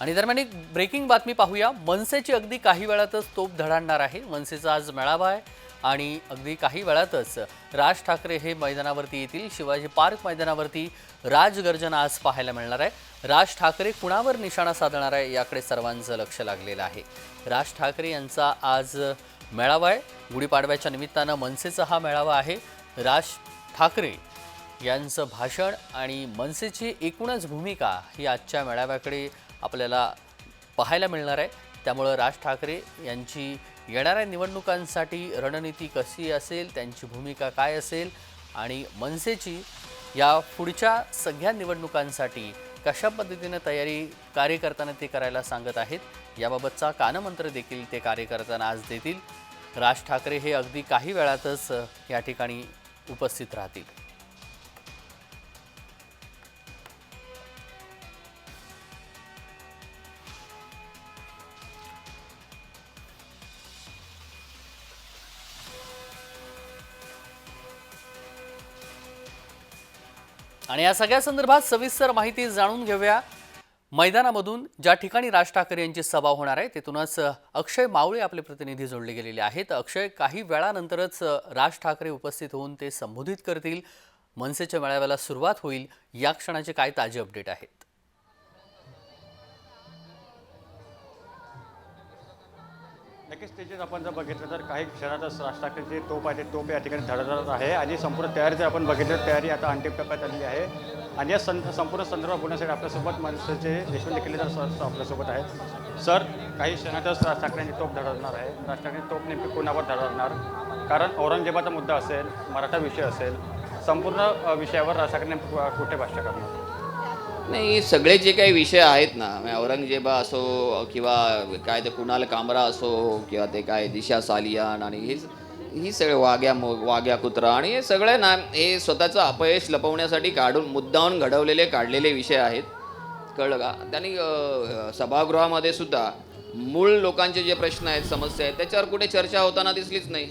आणि दरम्यान एक ब्रेकिंग बातमी पाहूया. मनसेची अगदी काही वेळातच तोप धडाडणार आहे. मनसेचा आज मेळावा आहे आणि अगदी काही वेळातच राज ठाकरे हे मैदानावरती येतील. शिवाजी पार्क मैदानावरती राजगर्जना आज पाहायला मिळणार आहे. राज ठाकरे कुणावर निशाणा साधणार आहे याकडे सर्वांचं लक्ष लागलेलं आहे. राज ठाकरे यांचा आज मेळावा आहे. गुढीपाडव्याच्या निमित्तानं मनसेचा हा मेळावा आहे. राज ठाकरे यांचं भाषण आणि मनसेची एकूणच भूमिका ही आजच्या मेळाव्याकडे आपल्याला पाहायला मिळणार आहे. त्यामुळं राज ठाकरे यांची येणाऱ्या निवडणुकांसाठी रणनीती कशी असेल त्यांची भूमिका काय असेल आणि मनसेची या पुढच्या सगळ्या निवडणुकांसाठी कशा पद्धतीनं तयारी कार्यकर्त्यांना ते करायला सांगत आहेत याबाबतचा कानमंत्र देखील ते कार्यकर्त्यांना आज देतील. राज ठाकरे हे अगदी काही वेळातच या ठिकाणी उपस्थित राहतील. आणि या सगळ्या संदर्भात सविस्तर माहिती जाणून घेऊया. मैदानामधून ज्या ठिकाणी राज ठाकरे यांची सभा होणार आहे तिथूनच अक्षय मावळे आपले प्रतिनिधी जोडले गेलेले आहेत. अक्षय काही वेळानंतरच राज ठाकरे उपस्थित होऊन ते संबोधित करतील. मनसेच्या मेळाव्याला सुरुवात होईल. या क्षणाचे काय ताजे अपडेट आहेत नक्कीच स्टेजेस आपण जर बघितलं तर काही क्षणातच राज ठाकरेची तोप आहे ते तोप या ठिकाणी धडधडत आहे. आणि संपूर्ण तयारी जर आपण बघितलं तयारी आता अंतिम टप्प्यात आलेली आहे. आणि या सं संपूर्ण संदर्भात बोलण्यासाठी आपल्यासोबत मनसेचे देशमुख देखील तर सर आपल्यासोबत आहेत. सर काही क्षणातच राज ठाकरेंची तोप धडकणार आहे. राज ठाकरे तोप नेमकी कोणावर धडकणार कारण औरंगजेबाचा मुद्दा असेल मराठा विषय असेल संपूर्ण विषयावर राज ठाकरे कुठे भाष्य करणार? नाही सगळे जे काही विषय आहेत ना म्हणजे औरंगजेबा असो किंवा काय ते कुणाल कामरा असो किंवा ते काय दिशा सालियान आणि हे ही सगळे वाघ्या मो वाघ्या कुत्रा आणि हे सगळे ना हे स्वतःचं अपयश लपवण्यासाठी काढून मुद्दाहून घडवलेले काढलेले विषय आहेत. कळलं का? त्यांनी सभागृहामध्ये सुद्धा मूळ लोकांचे जे प्रश्न आहेत समस्या आहेत त्याच्यावर कुठे चर्चा होताना दिसलीच नाही.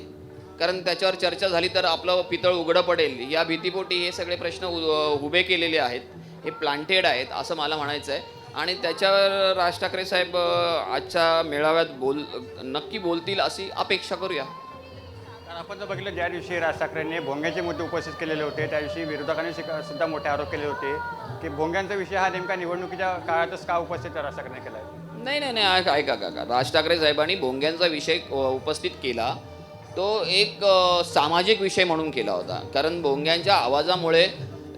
कारण त्याच्यावर चर्चा झाली तर आपलं पितळ उघडं पडेल. या भीतीपोटी हे सगळे प्रश्न उ- उभे केलेले आहेत. हे प्लांटेड आहेत असं मला म्हणायचं आहे आणि त्याच्यावर राज ठाकरे साहेब आजच्या मेळाव्यात बोल नक्की बोलतील अशी अपेक्षा करूया. कारण आपण जर बघितलं ज्या दिवशी राज ठाकरेंनी भोंग्याचे मुद्दे उपस्थित केलेले होते त्या दिवशी विरोधकांनी सुद्धा मोठे आरोप केले होते की भोंग्यांचा विषय हा नेमका निवडणुकीच्या काळातच का उपस्थित राज ठाकरेंनी केला नाही नाही नाही ऐका काका राज ठाकरे साहेबांनी भोंग्यांचा विषय उपस्थित केला. तो एक सामाजिक विषय म्हणून केला होता. कारण भोंग्यांच्या आवाजामुळे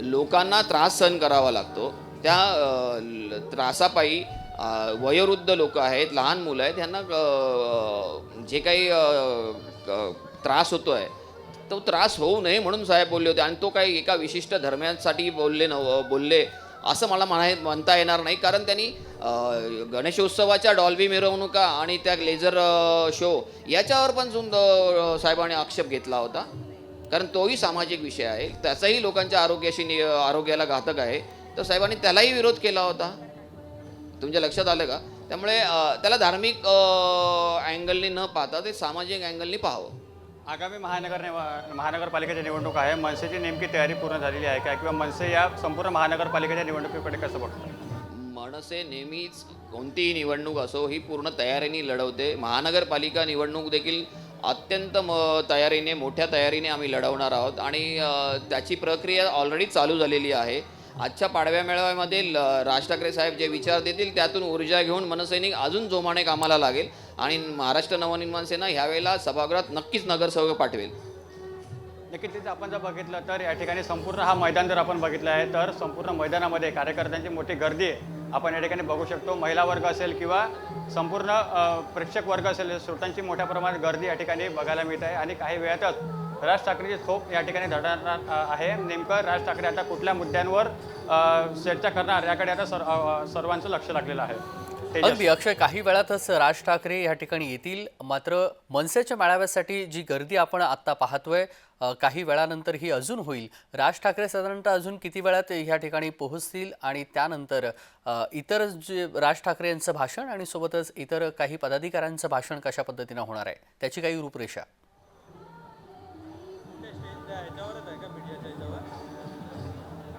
लोकांना त्रास सहन करावा लागतो. त्या त्रासापायी वयोवृद्ध लोक आहेत लहान मुलं आहेत त्यांना जे काही त्रास होतो आहे तो त्रास होऊ नये म्हणून साहेब बोलले होते आणि तो काही एका विशिष्ट धर्मासाठी बोलले न बोलले असं मला म्हणाय म्हणता येणार नाही. कारण त्यांनी गणेशोत्सवाच्या डॉल्बी मिरवणुका आणि त्या लेझर शो याच्यावर पण सुंदर साहेबांनी आक्षेप घेतला होता. कारण तोही सामाजिक विषय आहे. त्याचाही लोकांच्या आरोग्याशी नि आरोग्याला घातक आहे. तर साहेबांनी त्यालाही विरोध केला होता. तुमच्या लक्षात आलं का? त्यामुळे त्याला धार्मिक अँगलनी न पाहता ते सामाजिक अँगलनी पाहावं. आगामी महानगर निव- महानगरपालिकेची निवडणूक आहे. मनसेची नेमकी तयारी पूर्ण झालेली आहे का? किंवा मनसे या संपूर्ण महानगरपालिकेच्या निवडणुकीकडे कसं बघतो मनसे नेहमीच कोणतीही निवडणूक असो ही पूर्ण तयारीने लढवते. महानगरपालिका निवडणूक देखील अत्यंत म तयारीने मोठ्या तयारीने आम्ही लढवणार आहोत. आणि त्याची प्रक्रिया ऑलरेडी चालू झालेली आहे. आजच्या पाडव्या मेळाव्यामध्ये ल- राज ठाकरे साहेब जे विचार देतील त्यातून ऊर्जा घेऊन मनसैनिक अजून जोमाने कामाला लागेल. आणि महाराष्ट्र नवनिर्माण सेना ह्यावेळेला सभागृहात नक्कीच नगरसेवक पाठवेल. नक्कीच तिथे आपण जर बघितलं तर या ठिकाणी संपूर्ण हा मैदान जर आपण बघितलं आहे तर संपूर्ण मैदानामध्ये कार्यकर्त्यांची मोठी गर्दी आहे आपण या ठिकाणी बघू शकतो. महिला वर्ग असेल किंवा संपूर्ण प्रेक्षक वर्ग असेल श्रोतांची मोठ्या प्रमाणात गर्दी या ठिकाणी बघायला मिळत आहे. आणि काही वेळातच राज ठाकरेची थोप या ठिकाणी धडणार आहे. नेमकं राज ठाकरे आता कुठल्या मुद्द्यांवर चर्चा करणार याकडे आता सर्व सर्वांचं लक्ष लागलेलं आहे. अगदी अक्षय काही वेळातच राज ठाकरे या ठिकाणी येतील. मात्र मनसेच्या मेळाव्यासाठी जी गर्दी आपण आत्ता पाहतोय काही वेळानंतर ही अजून होईल. राज ठाकरे साधारणतः अजून किती वेळात ह्या ठिकाणी पोहोचतील आणि त्यानंतर इतर जे राज ठाकरे यांचं भाषण आणि सोबतच इतर काही पदाधिकाऱ्यांचं भाषण कशा पद्धतीनं होणार आहे त्याची काही रूपरेषा.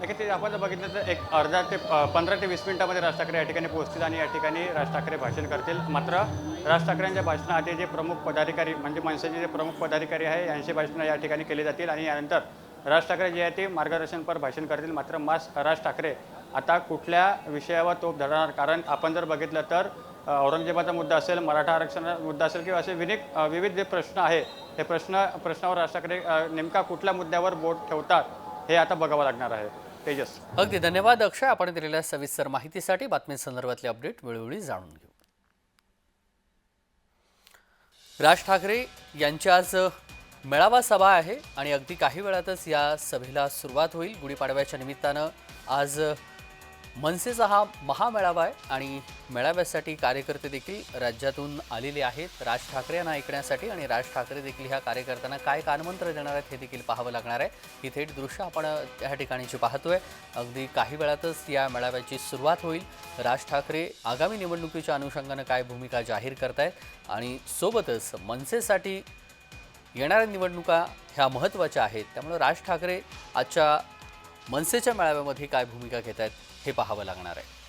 नक्कीच ते आपण जर बघितलं तर एक अर्धा ते पंधरा ते वीस मिनिटामध्ये राज ठाकरे या ठिकाणी पोहोचतील आणि या ठिकाणी राज ठाकरे भाषण करतील. मात्र राज ठाकरेंच्या भाषणाआधी जे प्रमुख पदाधिकारी म्हणजे मनसेचे जे प्रमुख पदाधिकारी आहे यांची भाषणं या ठिकाणी केली जातील आणि यानंतर राज ठाकरे जे आहे ते मार्गदर्शनपर भाषण करतील. मात्र मास राज ठाकरे आता कुठल्या विषयावर तोप धरणार? कारण आपण जर बघितलं तर औरंगजेबाचा मुद्दा असेल मराठा आरक्षणाचा मुद्दा असेल किंवा असे विनिक विविध जे प्रश्न आहे हे प्रश्न प्रश्नावर राज ठाकरे नेमका कुठल्या मुद्द्यावर बोट ठेवतात हे आता बघावं लागणार आहे. तेजस. अगदी धन्यवाद अक्षय. आपण दिलेल्या सविस्तर माहितीसाठी बातमीसंदर्भातले अपडेट वेळोवेळी जाणून घेऊ. राज ठाकरे यांची आज मेळावा सभा आहे आणि अगदी काही वेळातच या सभेला सुरुवात होईल. गुढीपाडव्याच्या निमित्तानं आज मनसेचा हा महामेळावा आहे आणि मेळाव्यासाठी कार्यकर्ते देखील राज्यातून आलेले आहेत. राज ठाकरे यांना ऐकण्यासाठी आणि राज ठाकरे देखील ह्या कार्यकर्त्यांना काय कानमंत्र देणार आहेत हे देखील पाहावं लागणार आहे. ही थेट दृश्य आपण त्या ठिकाणीची पाहतोय. अगदी काही वेळातच या मेळाव्याची सुरुवात होईल. राज ठाकरे आगामी निवडणुकीच्या अनुषंगानं काय भूमिका जाहीर करतायत आणि सोबतच मनसेसाठी येणाऱ्या निवडणुका ह्या महत्त्वाच्या आहेत. त्यामुळे राज ठाकरे आजच्या मनसेच्या मेळाव्यामध्ये काय भूमिका घेत आहेत हे पाहावं लागणार आहे.